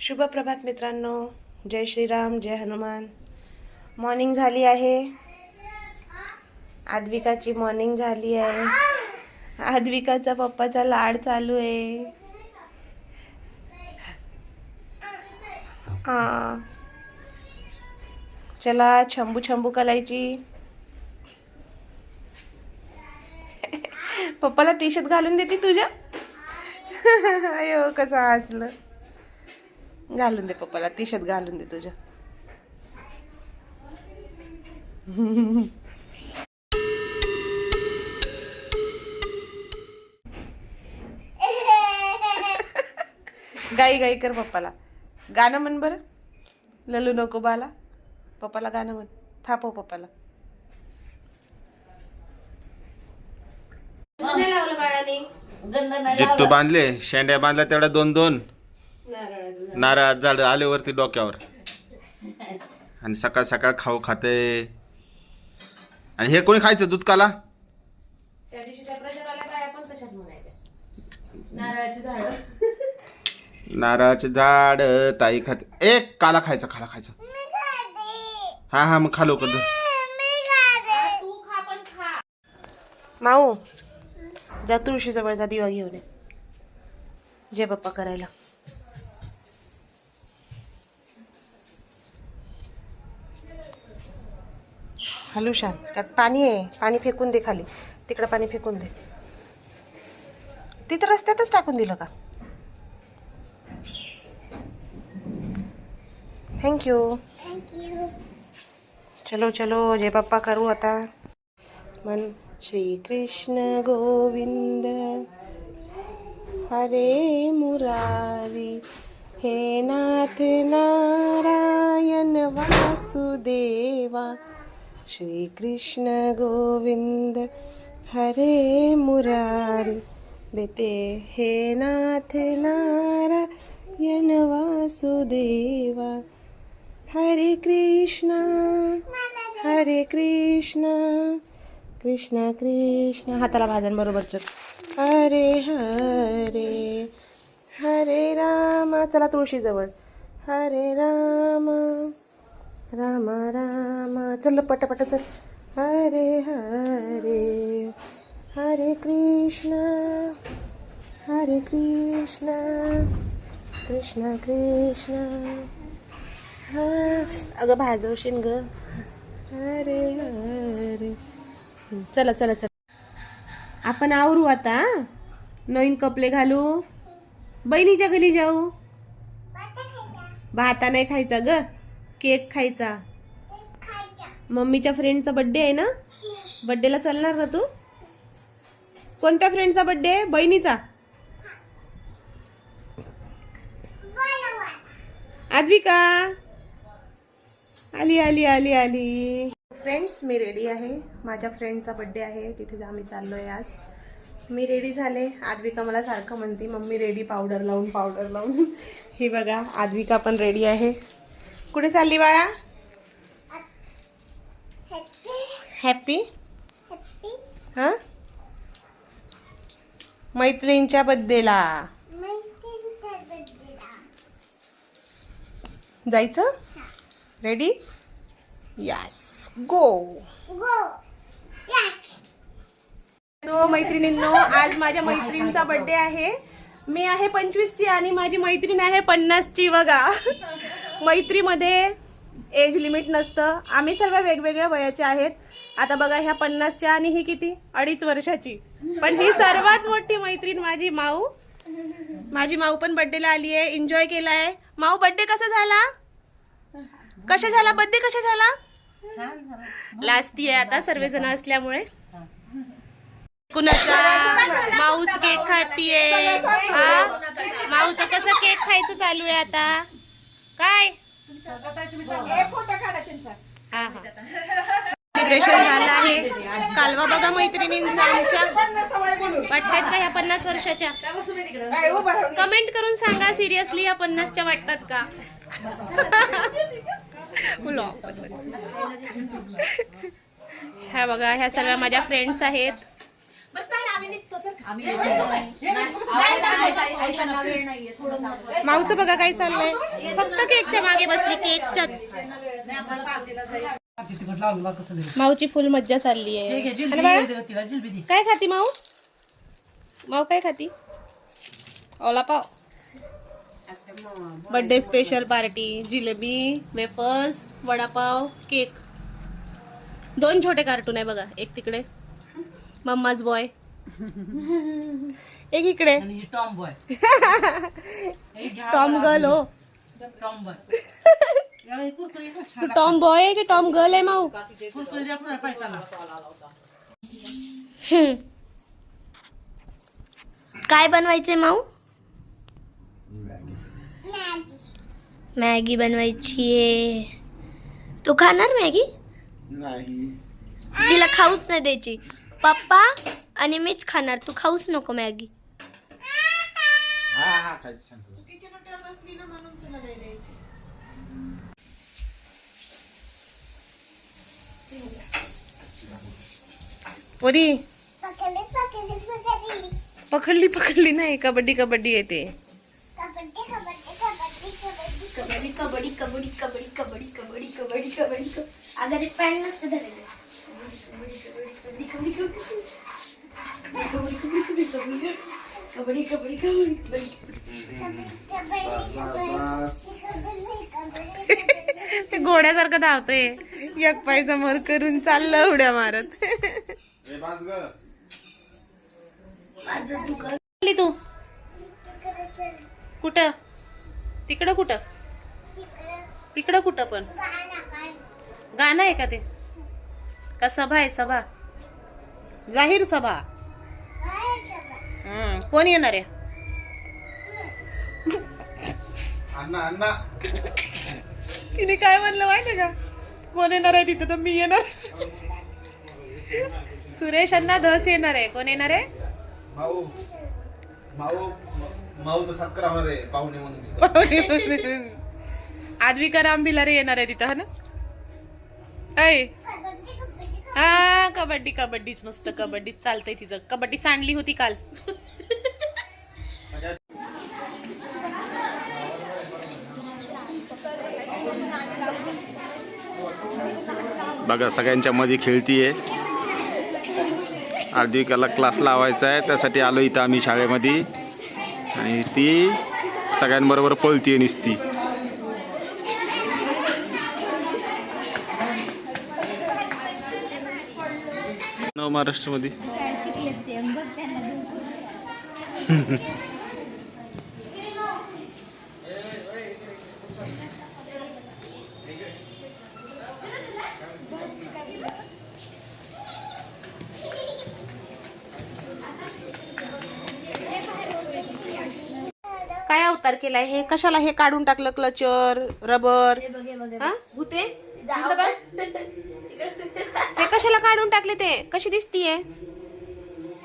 शुभ प्रभात मित्रांनो. जय श्रीराम जय हनुमान. मॉर्निंग झाली आहे. आद्विकाची मॉर्निंग झाली आहे. आद्विकाचा पप्पाचा लाड चालू आहे. हां. चला छंबू छंबू कलायची पप्पाला टी शर्ट घालून देते तुझ्या. अयो कसं हसलं. घालून दे पप्पाला टी शर्ट घालून दे तुझ्या. गाई गाई कर पप्पाला. गाणं म्हण बरं. ललू नको बाला. पप्पाला गाणं म्हण. थापव पप्पाला. लावलं बाळाने? जिट्टू बांधले शेंड्या बांधल्या तेवढ्या दोन दोन नारळ झाड आले वरती डोक्यावर. आणि सकाळ सकाळ खाऊ खाते. आणि हे कोणी खायचं दूध काला नारळाची झाडं. नारळाचे झाड ताई खाते. ए काला खायचा खाला खायचा. हा हा मग खा लवकर दूध. तू खा पण खा. माऊ जा तुळशी जवळचा दिवा घेऊन ये. जय बाप्पा करायला. हॅलो शान त्यात पाणी आहे. पाणी फेकून दे खाली. तिकडं पाणी फेकून दे. तिथं रस्त्यातच टाकून दिलं का? थँक्यू चलो चलो जय बाप्पा करू आता. मन श्री कृष्ण गोविंद. हरे मुरारी हे नाथ नारायण वासुदेवा. श्री कृष्ण गोविंद हरे मुरारी देते हे नाथ नारायण वासुदेवा. हरे कृष्ण हरे कृष्ण कृष्ण कृष्ण. हाताला भाजन बरोबरच हरे हरे हरे राम. चला तुळशीजवळ. हरे राम. राम राम. चल पटापटा चल. हरे हरे. हरे कृष्ण. हरे कृष्ण. कृष्ण कृष्ण. हा. अगं भाजवशीन ग. हरे हरे. चला चला चला. आपण आवरू आता नवीन कपडे घालू. बहिणीच्या घरी जाऊ. भाता नाही खायचा ग. केक खायचा. मम्मीच्या फ्रेंडचा बड्डे आहे ना? बड्डेला चालणार का तू? कोणत्या फ्रेंडचा बड्डे आहे? बहिणीचा? आद्विका. आली आली आली आली. फ्रेंड्स मी रेडी आहे. माझ्या फ्रेंडचा बड्डे आहे. तिथे आम्ही चाललोय आज. मी रेडी झाले. आद्विका मला सारखं म्हणते मम्मी रेडी पावडर लावून पावडर लावून. हे बघा आद्विका पण रेडी आहे. कुठे चालली बाळा? हॅपी हा? मैत्रिणींच्या बड्डेला. जायचं? रेडी यस गो सो मैत्रिणींनो आज माझ्या मैत्रिणीचा बड्डे आहे. मी आहे पंचवीसची आणि माझी मैत्रीण आहे पन्नासची बघा. मैत्रीमध्ये एज लिमिट नसतं. आम्ही सर्व वेगवेगळ्या वयाचे आहेत. आता बघा ह्या पन्नासच्या आणि ही किती? अडीच वर्षाची. पण ही सर्वात मोठी मैत्रीण माझी माऊ. माझी माऊ पण बर्थडेला आली आहे एन्जॉय केला आहे माऊ बर्थडे कसा झाला? कशा झाला? बर्थडे कशा झाला? लाजती आहे आता सर्वजण असल्यामुळे. कुणाचा? माऊच केक खातीये. हा? माऊचं कसं केक खायचं चालू आहे आता? काय? हा हा झालं आहे. कालवा बघा मैत्रिणींचा आमच्या. वाटतात का ह्या पन्नास वर्षाच्या. कमेंट करून सांगा सिरियसली या पन्नासच्या वाटतात का? ह्या बघा ह्या सर्व माझ्या फ्रेंड्स आहेत. माऊचं बघा काय चाललंय. फक्त केकच्या मागे बसली केकच्याच. माऊची फुल मज्जा चालली आहे. काय खाती माऊ? माऊ काय खाती? ओला पाव. Birthday special party jalebi wafers vada pav cake दोन छोटे कार्टून आहे बघा एक तिकडे. मम्माज बॉय एक इकडे. टॉम बॉय टॉम गर्ल हो. टॉम बॉय तू टॉम बॉय आहे की टॉम गर्ल आहे माऊ? हम्म. काय बनवायचे माऊ? मॅगी बनवायची आहे. तू खाणार मॅगी? नाही. तिला खाऊच नाही द्यायची. पप्पा आणि मीच खाणार तू खाऊच नको मॅगी हा हा खायचं शांत बस. पोरी पकडली पकडली नाही कबड्डी कबड्डी येते कबड्डी कबड्डी कबड्डी कबड्डी कबड्डी कबड्डी कबड्डी कबड्डी अगर एक पॅन्ट नसते धरायचं कबड्डी कबड्डी कबड्डी कबड्डी कबड्डी ते घोड्यासारखं धावतोय. एक पाय समोर करून चाललं उड्या मारत. तू. कुठं? तिकडं कुठं? तिकडं कुठं पण? गाणं आहे का ते? का सभा आहे? सभा. जाहीर सभा. हम्म, कोण येणार आहे? अण्णा अण्णा. तिने काय म्हणलं माहितीये का? कोण येणार आहे तिथं तर मी येणार. सुरेश अण्णा धस येणार आहे. कोण येणार आहे? माऊ. माऊ माऊ तर सत्कार होणार आहे पाहुणे म्हणून पाहुणे म्हणून. आद्विका राम भिलारे येणार आहे तिथं हा ना? ऐ. हा कबड्डी कबड्डीच नुसतं कबड्डीच चालतंय तिचं. कबड्डी सांडली होती काल. बघा सगळ्यांच्या मध्ये खेळतीये. आर्दिकाला क्लास लावायचा आहे त्यासाठी आलो इथं आम्ही शाळेमध्ये. आणि ती सगळ्यांबरोबर पळतीये निसती. नव महाराष्ट्रामध्ये. काय अवतार केलाय? हे कशाला हे काढून टाकलं? Clutcher rubber? हा भूते? इकडं बघ. हे कशाला काढून टाकले ते? कशी दिसतीये?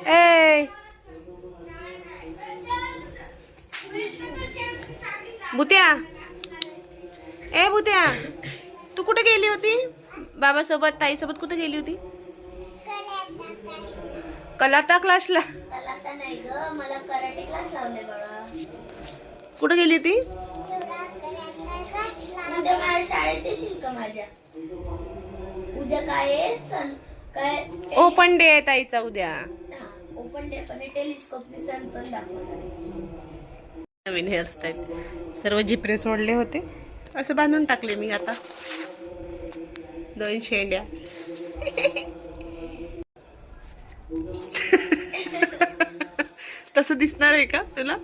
ए भूत्या. ए भूत्या. तू कुठे गेली होती? बाबासोबत ताईसोबत कुठे गेली होती? कलाता क्लासला त्याला नाही ग मला कराटे क्लास लावले बाबा कुठे गेली होती उद्या माझ्या शाळेत येशील का माझ्या? उद्या काय आहे? सण काय ओपन डे आहे ताईचा उद्या. ओपन टेलिस्कोपने सण पण दाखवणार आहे. नवीन हेअरस्टाईल सर्व जिपरे सोडले होते. असं बांधून टाकले मी आता. दोन शेंड्या. तसं दिसणार आहे का तुला?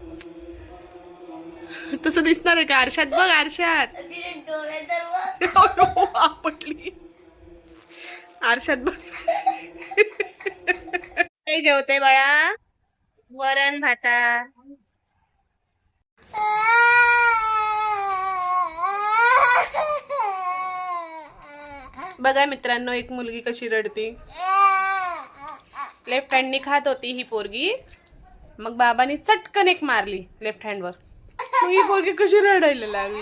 तसं दिसणार आहे का? आरशात बघ आरशात. आपटली आरशात बघ. ते जेवते बाळा. वरण भाता. बघा मित्रांनो एक मुलगी कशी रडती. लेफ्ट हँडनी खात होती ही पोरगी. मग बाबांनी चटकन एक मारली लेफ्ट हँडवर मग ही पोरगी कशी रडायला लागली?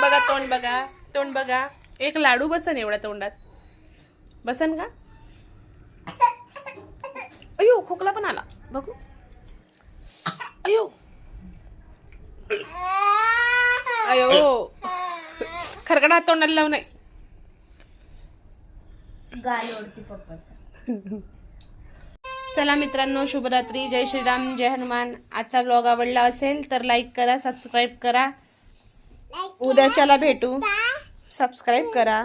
बघा तोंड बघा तोंड बघा. एक लाडू बसन एवढ्या तोंडात. बसन का? खोकला पण आला. बघू. अयो. अयो. खरकडा हात तोंडाला लावू गाल ओढती पप्पाचा. चला मित्रांनो शुभरात्री. जय श्रीराम जय हनुमान. आजचा ब्लॉग आवडला असेल तर लाईक करा सबस्क्राईब करा. उद्याच्याला भेटू. सबस्क्राईब करा.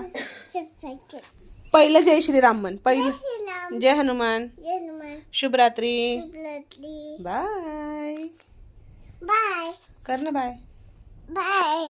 पहिलं जय श्रीराम म्हण. पहिलं. जय हनुमान. शुभरात्री. बाय बाय कर ना बाय बाय